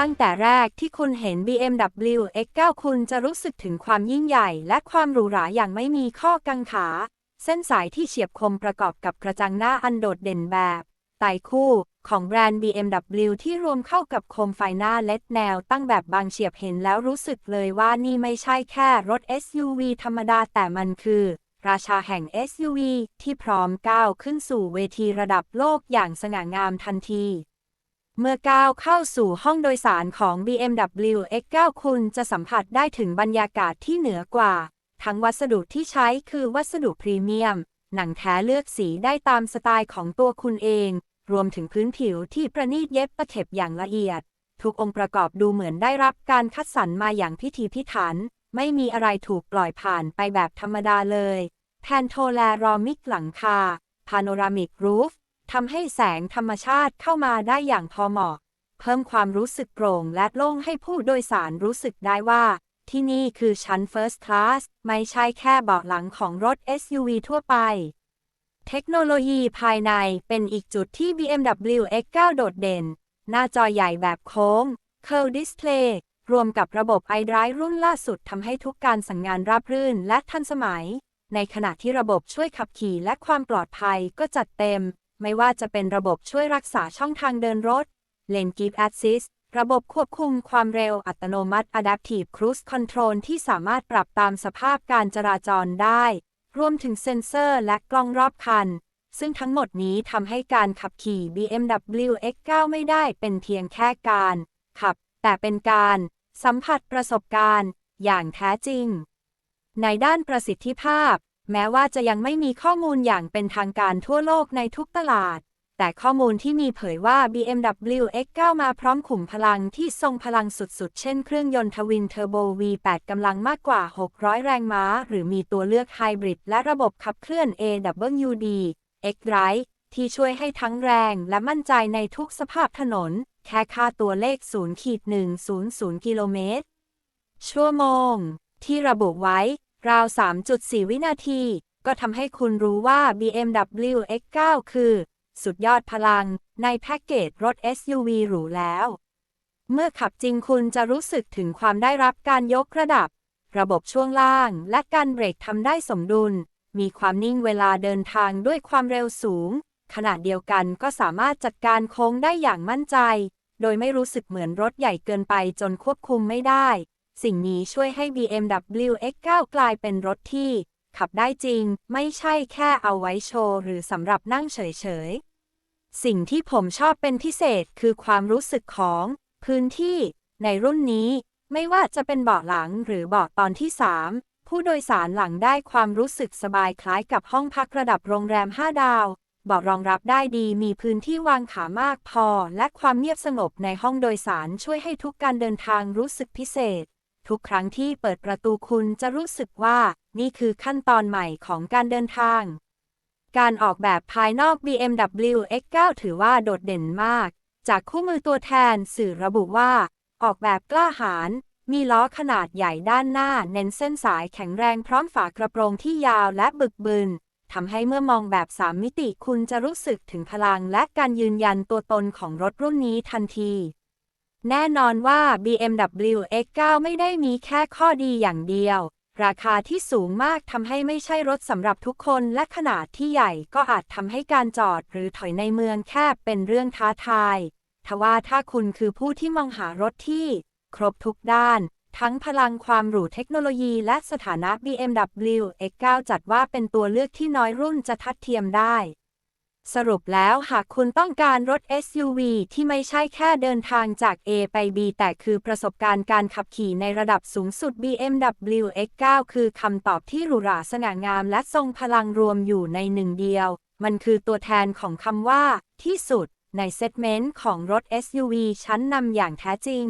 ตั้งแต่แรกที่คุณเห็น BMW X9 คุณจะรู้สึกถึงความยิ่งใหญ่ และความหรูหราอย่างไม่มีข้อกังขา เส้นสายที่เฉียบคมประกอบกับกระจังหน้าอันโดดเด่นแบบไต่คู่ของแบรนด์ BMW ที่รวมเข้ากับโคมไฟหน้าเลดแนวตั้งแบบบางเฉียบเห็นแล้วรู้สึกเลยว่านี่ไม่ใช่แค่รถ SUV ธรรมดาแต่มันคือ ราชาแห่ง SUV ที่พร้อมก้าวขึ้นสู่เวทีระดับโลกอย่างสง่างามทันที เมื่อก้าวเข้าสู่ห้องโดยสารของ BMW X9 คุณจะสัมผัสได้ถึงบรรยากาศที่เหนือกว่า ทั้งวัสดุที่ใช้คือวัสดุพรีเมียม หนังแท้เลือกสีได้ตามสไตล์ของตัวคุณเอง รวมถึงพื้นผิวที่ประณีตเย็บตะเข็บอย่างละเอียด ทุกองค์ประกอบดูเหมือนได้รับการคัดสรรมาอย่างพิถีพิถัน ไม่มีอะไรถูกปล่อยผ่านไปแบบธรรมดาเลยแพนโทแลรอมิกหลังคาพาโนรามิกรูฟ ทำให้แสงธรรมชาติเข้ามาได้อย่างพอเหมาะ เพิ่มความรู้สึกโปร่งและโล่งให้ผู้โดยสารรู้สึกได้ว่า ที่นี่คือชั้น First Class ไม่ใช่แค่เบาะหลังของรถ SUV ทั่วไป เทคโนโลยีภายในเป็นอีกจุดที่ BMW X9 โดดเด่น หน้าจอใหญ่แบบโค้ง Curve Display รวมกับระบบ iDrive รุ่นล่าสุดทำให้ทุกการสั่งงานราบรื่นและทันสมัย ในขณะที่ระบบช่วยขับขี่และความปลอดภัยก็จัดเต็ม ไม่ว่าจะเป็นระบบช่วยรักษาช่องทางเดินรถ Lane Keep Assist ระบบควบคุมความเร็วอัตโนมัติ Adaptive Cruise Control ที่สามารถปรับตามสภาพการจราจรได้ รวมถึงเซ็นเซอร์และกล้องรอบคัน ซึ่งทั้งหมดนี้ทำให้การขับขี่ BMW X9 ไม่ได้เป็นเพียงแค่การขับ แต่เป็นการสัมผัสประสบการณ์ อย่างแท้จริง ในด้านประสิทธิภาพ แม้ว่าจะยังไม่มีข้อมูลอย่างเป็นทางการทั่วโลกในทุกตลาด แต่ข้อมูลที่มีเผยว่า BMW X9 มาพร้อมขุมพลังที่ทรงพลังสุดๆ เช่นเครื่องยนต์ทวินเทอร์โบ V8 กำลังมากกว่า 600 แรงม้า หรือมีตัวเลือกไฮบริดและระบบขับเคลื่อน AWD X-Drive ที่ช่วยให้ทั้งแรงและมั่นใจในทุกสภาพถนน แค่ค่าตัวเลข0ขีด100 กิโลเมตร ชั่วโมง ที่ระบุไว้ ราว 3.4 วินาที ก็ทำให้คุณรู้ว่า BMW X9 คือ สุดยอดพลังในแพ็กเกจรถ SUV หรูแล้ว เมื่อขับจริงคุณจะรู้สึกถึงความได้รับการยกระดับ ระบบช่วงล่าง และการเบรกทำได้สมดุล มีความนิ่งเวลาเดินทางด้วยความเร็วสูง ขณะเดียวกันก็สามารถจัดการโค้งได้อย่างมั่นใจ โดยไม่รู้สึกเหมือนรถใหญ่เกินไปจนควบคุมไม่ได้ สิ่งนี้ช่วยให้ BMW X9 กลายเป็นรถที่ ขับได้จริง ไม่ใช่แค่เอาไว้โชว์ หรือสำหรับนั่งเฉยๆ สิ่งที่ผมชอบเป็นพิเศษคือความรู้สึกของ พื้นที่ ในรุ่นนี้ ไม่ว่าจะเป็นเบาะหลังหรือเบาะตอนที่ 3 ผู้โดยสารหลังได้ความรู้สึกสบายคล้ายกับห้องพักระดับโรงแรม 5 ดาวเบาะรองรับได้ดีมีพื้นที่วางขามากพอ และความเงียบสงบในห้องโดยสารช่วยให้ทุกการเดินทางรู้สึกพิเศษ ทุกครั้งที่เปิดประตูคุณจะรู้สึกว่านี่คือขั้นตอนใหม่ของการเดินทาง การออกแบบภายนอก BMW X9 ถือว่าโดดเด่นมาก จากคู่มือตัวแทนสื่อระบุว่า ออกแบบกล้าหาญมีล้อขนาดใหญ่ด้านหน้า เน้นเส้นสายแข็งแรงพร้อมฝากระโปรงที่ยาวและบึกบึนทำให้เมื่อมองแบบ3มิติคุณจะรู้สึกถึงพลังและการยืนยันตัวตนของรถรุ่นนี้ทันที แน่นอนว่า BMW X9 ไม่ได้มีแค่ข้อดีอย่างเดียว ราคาที่สูงมากทำให้ไม่ใช่รถสำหรับทุกคนและขนาดที่ใหญ่ก็อาจทำให้การจอดหรือถอยในเมืองแคบเป็นเรื่องท้าทาย ทว่าถ้าคุณคือผู้ที่มองหารถที่ ครบทุกด้าน ทั้งพลังความหรูเทคโนโลยีและสถานะ BMW X9 จัดว่าเป็นตัวเลือกที่น้อยรุ่นจะทัดเทียมได้ สรุปแล้วหากคุณต้องการรถ SUV ที่ไม่ใช่แค่เดินทางจาก A ไป B แต่คือประสบการณ์การขับขี่ในระดับสูงสุด BMW X9 คือคำตอบที่หรูหราสง่างามและทรงพลังรวมอยู่ในหนึ่งเดียว มันคือตัวแทนของคำว่า ที่สุด ในเซกเมนต์ของรถ SUV ชั้นนำอย่างแท้จริง